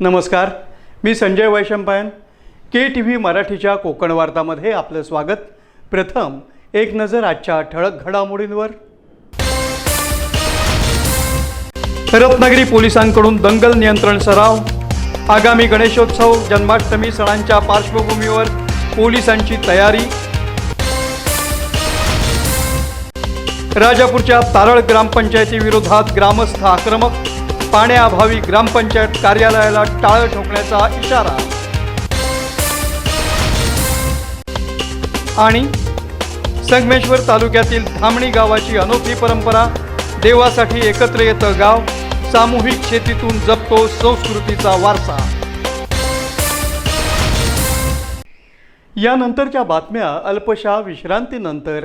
नमस्कार मी Sanjay Vaishampayan K T V मराठीच्या कोकण वार्तामध्ये आपलं स्वागत. प्रथम एक नजर आजच्या ठळक घडामोडींवर. रत्नागिरी पोलिसांकडून दंगल नियंत्रण सराव. आगामी गणेशोत्सव जन्माष्टमी सणांच्या पार्श्वभूमीवर पोलिसांची तयारी. राजापूरच्या तारळ ग्रामपंचायतीविरोधात ग्रामस्थ आक्रमक. पाण्याअभावी ग्रामपंचायत कार्यालयाला टाळं ठोकण्याचा इशारा. आणि संगमेश्वर तालुक्यातील धामणी गावाची अनोखी परंपरा देवासाठी एकत्र येतं गाव सामूहिक शेतीतून जपतो संस्कृतीचा वारसा. यानंतरच्या बातम्या अल्पशा विश्रांतीनंतर.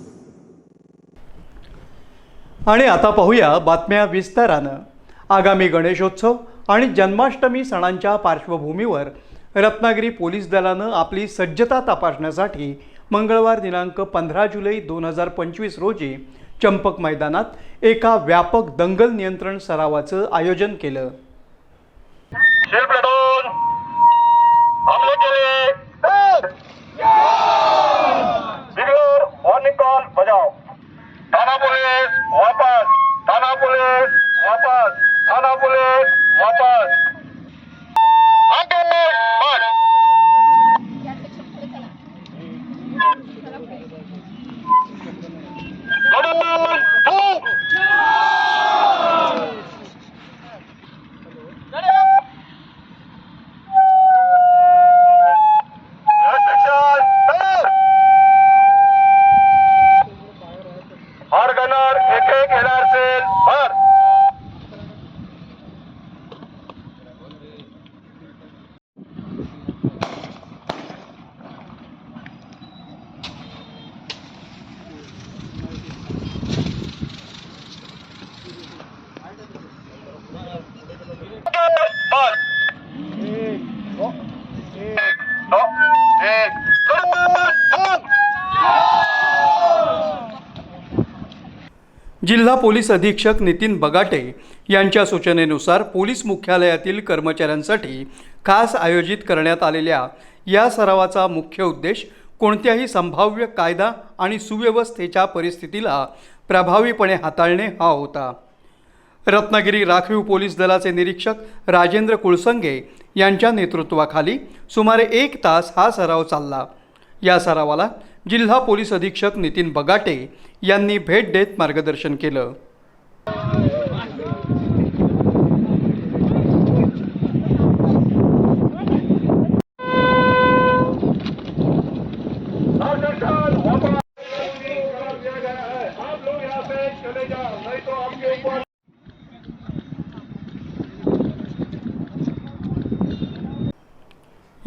आणि आता पाहूया बातम्या विस्तारानं. आगामी गणेशोत्सव आणि जन्माष्टमी सणांच्या पार्श्वभूमीवर रत्नागिरी पोलीस दलानं आपली सज्जता तपासण्यासाठी मंगळवार दिनांक पंधरा जुलै दोन हजार पंचवीस रोजी चंपक मैदानात एका व्यापक दंगल नियंत्रण सरावाचं आयोजन केलं. थाना पुलिस वापस थाना पुलिस जिल्हा पोलीस अधीक्षक नितीन बगाटे यांच्या सूचनेनुसार पोलीस मुख्यालयातील कर्मचाऱ्यांसाठी खास आयोजित करण्यात आलेल्या या सरावाचा मुख्य उद्देश कोणत्याही संभाव्य कायदा आणि सुव्यवस्थेच्या परिस्थितीला प्रभावीपणे हाताळणे हा होता. रत्नागिरी राखीव पोलीस दलाचे निरीक्षक राजेंद्र कुळसंगे यांच्या नेतृत्वाखाली सुमारे एक तास हा सराव चालला. या सरावाला जिल्हा पोलीस अधीक्षक नितीन बगाटे यांनी भेट देत मार्गदर्शन केलं.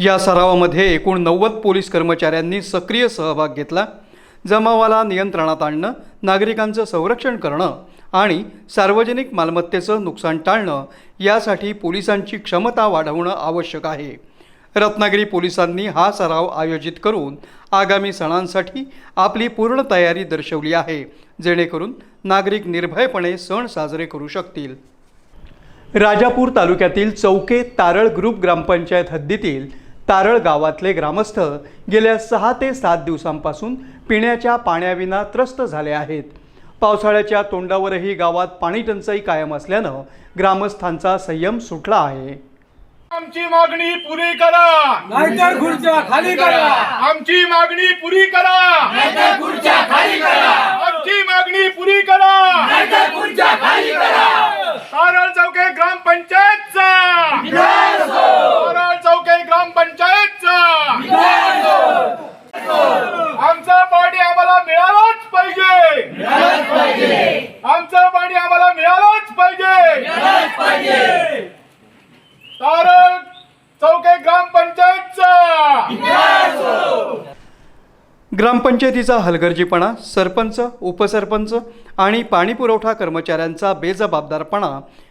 या सरावामध्ये एकूण नव्वद पोलीस कर्मचाऱ्यांनी सक्रिय सहभाग घेतला. जमावाला नियंत्रणात आणणं नागरिकांचं संरक्षण करणं आणि सार्वजनिक मालमत्तेचं नुकसान टाळणं यासाठी पोलिसांची क्षमता वाढवणं आवश्यक आहे. रत्नागिरी पोलिसांनी हा सराव आयोजित करून आगामी सणांसाठी आपली पूर्ण तयारी दर्शवली आहे. जेणेकरून नागरिक निर्भयपणे सण साजरे करू शकतील. राजापूर तालुक्यातील चौके तारळ ग्रुप ग्रामपंचायत हद्दीतील तारळ गावातले ग्रामस्थ गेल्या सहा ते सात दिवसांपासून पिण्याच्या पाण्याविना त्रस्त झाले आहेत. पावसाळ्याच्या तोंडावरही गावात पाणी टंचाई कायम असल्यानं ग्रामस्थांचा संयम सुटला आहे. आमची मागणी पुरी करा. नाहीतर खुर्च्या खाली करा. आमची मागणी पुरी करा. नाहीतर खुर्च्या खाली करा. आमची मागणी पुरी करा. नाहीतर खुर्च्या खाली करा. सारळ चौके ग्रामपंचायतचा. चौके ग्रामपंचायतचा आमचं पाणी आम्हाला मिळालंच पाहिजे आमचं पाणी आम्हाला मिळालंच पाहिजे सारळ चौके ग्रामपंचायतचा ग्रामपंचायतीचा हलगर्जीपणा सरपंच उपसरपंच आणि पाणीपुरवठा कर्मचाऱ्यांचा बेजबाबदारपणा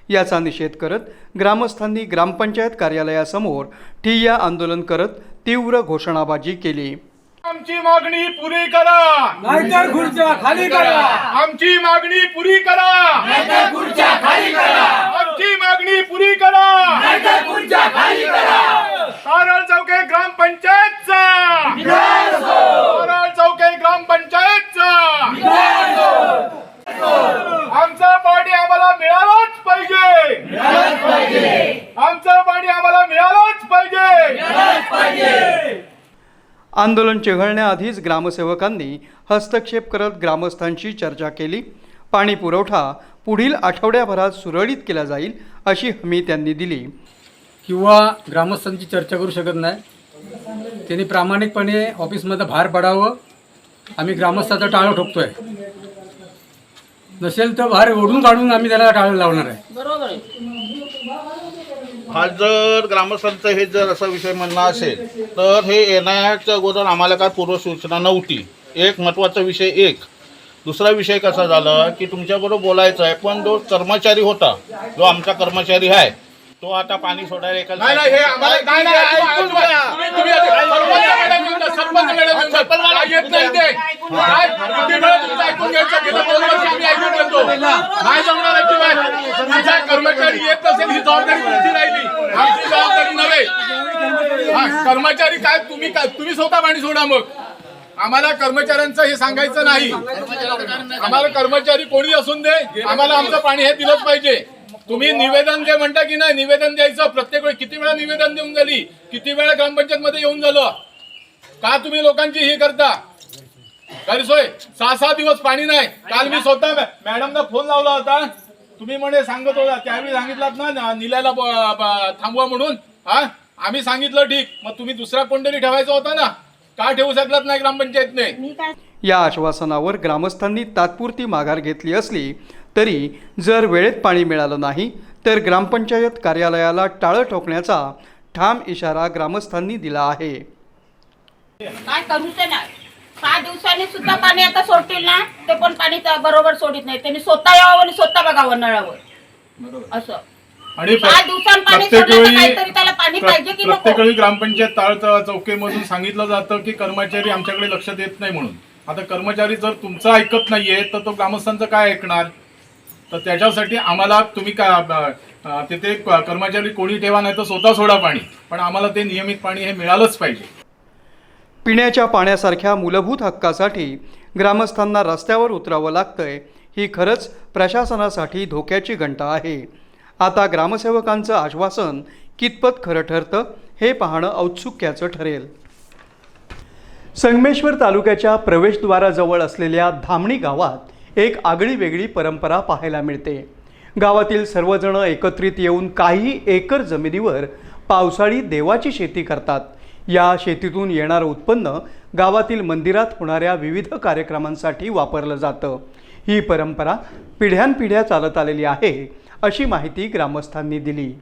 याचा निषेध करत ग्रामस्थांनी ग्रामपंचायत कार्यालयासमोर ठिय्या आंदोलन करत तीव्र घोषणाबाजी केली. आमची मागणी पुरी करा. नाहीतर खुर्च्या खाली करा. आमची मागणी पुरी करा. नाहीतर खुर्च्या खाली करा. आमची मागणी पुरी करा. नाहीतर खुर्च्या खाली करा. सारळ चौके ग्रामपंचायतचा आमचं पाणी आम्हाला मिळालंच पाहिजे. आमचं पाणी आम्हाला मिळालंच पाहिजे. आंदोलन चिघळण्याआधीच ग्रामसेवकांनी हस्तक्षेप करत ग्रामस्थांशी चर्चा केली. पाणी पुरवठा पुढील आठवड्याभरात सुरळीत केला जाईल अशी हमी त्यांनी दिली. किंवा ग्रामस्थांची चर्चा करू शकत नाही. त्यांनी प्रामाणिकपणे ऑफिसमध्ये बाहेर पडावं. आम्ही ग्रामस्थाचा टाळं ठोकतोय. नसेल तर बाहेर ओढून काढून आम्ही त्याला टाळं लावणार आहे. हा जर ग्रामस्थांचं हे जर असा विषय म्हणणं असेल तर हे येण्याच्या अगोदर आम्हाला काय पूर्वसूचना नव्हती. एक महत्त्वाचा विषय एक. दुसरा विषय कसा झाला की तुमच्याबरोबर बोलायचं आहे पण जो कर्मचारी होता जो आमचा कर्मचारी आहे तो आता पाणी सोडायला एका नाही नाही हे आम्हाला नाही नाही ऐकून घ्या. तुम्ही तुम्ही आता सरपंच मॅडम येऊन जा, सरपंच मॅडम येऊन जा. काय येत नाही ते. काय किती वेळा तुमचं ऐकून घ्यायचं गेलं दोन वर्ष आम्ही ऐकून घेतो नाही जमणार अजिबात तुमचा कर्मचारी येत असेल ही जबाबदारी तुमची राहिली. आमची जबाबदारी नव्हे. हा, कर्मचारी काय तुम्ही काय तुम्ही स्वतः पाणी सोडा मग. आम्हाला कर्मचाऱ्यांचं हे सांगायचं नाही. आम्हाला कर्मचारी कोणी असून दे आम्हाला आमचं पाणी हे दिलंच पाहिजे. तुम्ही निवेदन जे म्हणता की नाही निवेदन द्यायचं. प्रत्येक वेळी किती वेळा निवेदन देऊन झाली किती वेळा ग्रामपंचायत मध्ये येऊन झालं? का तुम्ही लोकांची ही करता? काय सोय सहा सहा दिवस पाणी नाही. काल मी स्वतः मॅडमना फोन लावला होता. तुम्ही म्हणे सांगत होता त्यावेळी सांगितलात ना निलायला थांबवा म्हणून. हा? आम्ही सांगितलं ठीक. मग तुम्ही दुसरा कोणतरी ठेवायचा होता ना? का ठेवू शकलात नाही ग्रामपंचायतने? या आश्वासनावर ग्रामस्थांनी तात्पुरती माघार घेतली असली तरी जर वेळेत पाणी मिळालं नाही तर ग्रामपंचायत कार्यालयाला टाळं ठोकण्याचा ठाम इशारा ग्रामस्थांनी दिला आहे. काय करूच नाही सहा दिवसांनी सुद्धा पाणी आता सोडतील ना ते पण पाणी त्या बरोबर सोडित नाही. त्यांनी स्वतः यावं आणि स्वतः बघावं नळावर. असं. आणि सहा दिवसांनी पाणी प्रत्येक सोडलं तर वेळी काहीतरी त्याला पाणी पाहिजे की नको? प्रत्येक वेळी ग्रामपंचायत ताळ चौकीमधून सांगितलं जातं की कर्मचारी आमच्याकडे लक्ष देत नाही म्हणून. आता कर्मचारी जर तुमचं ऐकत नाहीये तर तो ग्रामस्थांचं काय ऐकणार? तर त्याच्यासाठी आम्हाला तुम्ही का अं, तिथे कर्मचारी कोणी ठेवा नाही तर स्वतः सोडा पाणी. पण आम्हाला ते नियमित पाणी हे मिळालंच पाहिजे. पिण्याच्या पाण्यासारख्या मूलभूत हक्कासाठी ग्रामस्थांना रस्त्यावर उतरावं लागतंय ही खरंच प्रशासनासाठी धोक्याची घंटा आहे. आता ग्रामसेवकांचं आश्वासन कितपत खरं ठरतं हे पाहणं औत्सुक्याचं ठरेल. संगमेश्वर तालुक्याच्या प्रवेशद्वाराजवळ असलेल्या धामणी गावात एक आगळी वेगळी परंपरा पाहायला मिळते. गावातील सर्वजण एकत्रित येऊन काही एकर जमिनीवर पावसाळी देवाची शेती करतात. या शेतीतून येणारं उत्पन्न गावातील मंदिरात होणाऱ्या विविध कार्यक्रमांसाठी वापरलं जातं. ही परंपरा पिढ्यानपिढ्या चालत आलेली आहे अशी माहिती ग्रामस्थांनी दिली.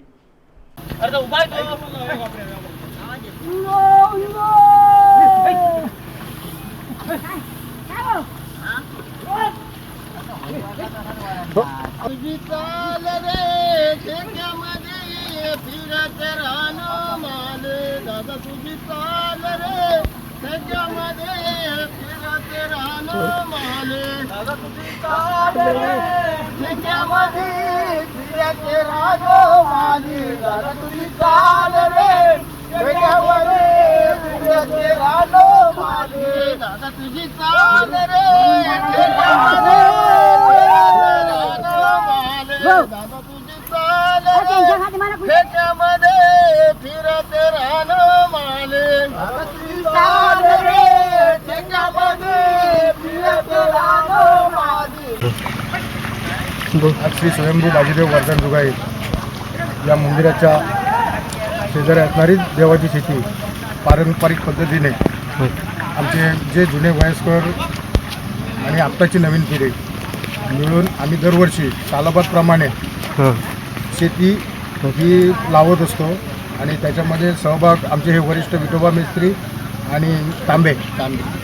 फिरत राहणं माले दादा तुझी चाल रे शेतामध्ये फिरत राहणं माले दादा तुझी चाल रे शेतामध्ये फिरत राहणं माले दादा तुझी चाल रे शेतामध्ये फिरत राहणं माले दादा तुझी चाल रे शेतामध्ये फिरत राहणं माले दादा ठेक्यामध्ये फिरते राहणं माले श्री स्वयंभू बाजीदेव वर्धन जुगाई या मंदिराच्या शेजारी असणारी देवाची शेती पारंपरिक पद्धतीने. आमचे जे जुने वयस्कर आणि आत्ताची नवीन पिढी मिळून आम्ही दरवर्षी कालाबादप्रमाणे शेती ही लावत असतो आणि त्याच्यामध्ये सहभाग आमचे हे वरिष्ठ विठोबा मिस्त्री आणि तांबे तांबे.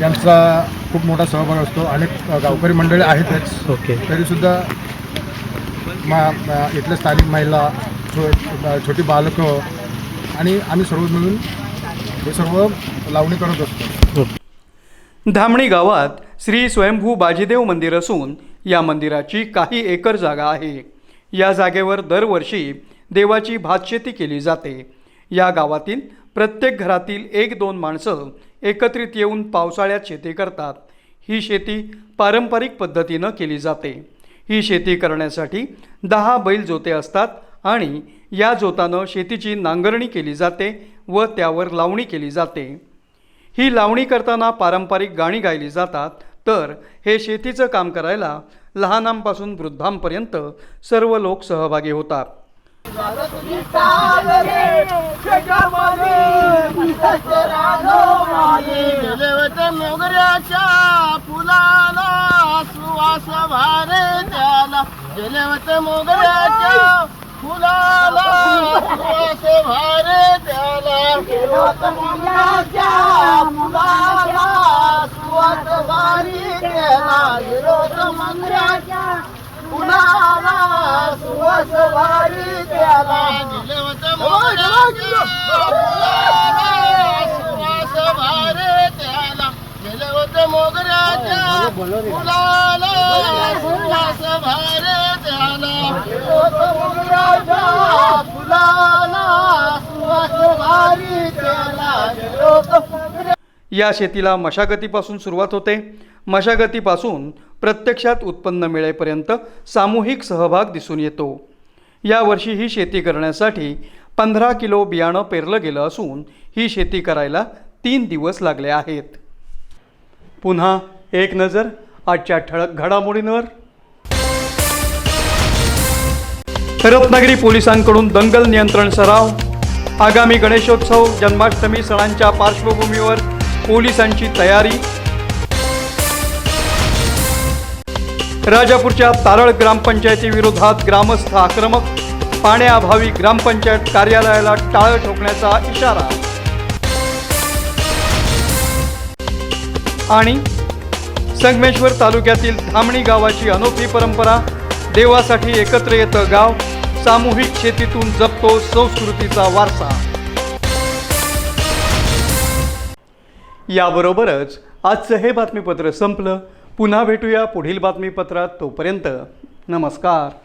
यांचा खूप मोठा सहभाग असतो. अनेक गावकरी मंडळी आहेतच. ओके. तरीसुद्धा मा मा- इथल्या स्थानिक महिला छो छोटी बालकं आणि आम्ही सर्व मिळून हे सर्व लावणी करत असतो. धामणी गावात श्री स्वयंभू बाजीदेव मंदिर असून या मंदिराची काही एकर जागा आहे. या जागेवर दरवर्षी देवाची भातशेती केली जाते. या गावातील प्रत्येक घरातील एक दोन माणसं एकत्रित येऊन पावसाळ्यात शेती करतात. ही शेती पारंपरिक पद्धतीनं केली जाते. ही शेती करण्यासाठी दहा बैल जोते असतात आणि या जोतानं शेतीची नांगरणी केली जाते व त्यावर लावणी केली जाते. ही लावणी करताना पारंपरिक गाणी गायली जातात. तर हे शेतीचं काम करायला लहानांपासून वृद्धांपर्यंत सर्व लोक सहभागी होतात. चाल रे ठेक्यामध्ये फिरते त्याला. माले मोगऱ्याच्या फुलाला सुवास भारे त्याला गेले होते मोगऱ्याच्या फुलाला सुवास भारे त्याला गेले होते मोगऱ्याच्या फुलाला सुवास भारी त्याला गेले होते मोगऱ्याच्या फुलाला सुवास भारी त्याला गेले या शेतीला मशागतीपासून सुरुवात होते. मशागतीपासून प्रत्यक्षात उत्पन्न मिळेपर्यंत सामूहिक सहभाग दिसून येतो. यावर्षी ही शेती करण्यासाठी पंधरा किलो बियाणं पेरलं गेलं असून ही शेती करायला तीन दिवस लागले आहेत. पुन्हा एक नजर आजच्या ठळक घडामोडींवर. रत्नागिरी पोलिसांकडून दंगल नियंत्रण सराव. आगामी गणेशोत्सव जन्माष्टमी सणांच्या पार्श्वभूमीवर पोलिसांची तयारी. राजापूरच्या तारळ ग्रामपंचायतीविरोधात ग्रामस्थ आक्रमक. पाण्याअभावी ग्रामपंचायत कार्यालयाला टाळं ठोकण्याचा इशारा. आणि संगमेश्वर तालुक्यातील धामणी गावाची अनोखी परंपरा देवासाठी एकत्र येतं गाव सामूहिक शेतीतून जपतो संस्कृतीचा वारसा. याबरोबरच आजचं हे बातमीपत्र संपलं. पुन्हा भेटूया पुढील बातमीपत्रात तोपर्यंत नमस्कार.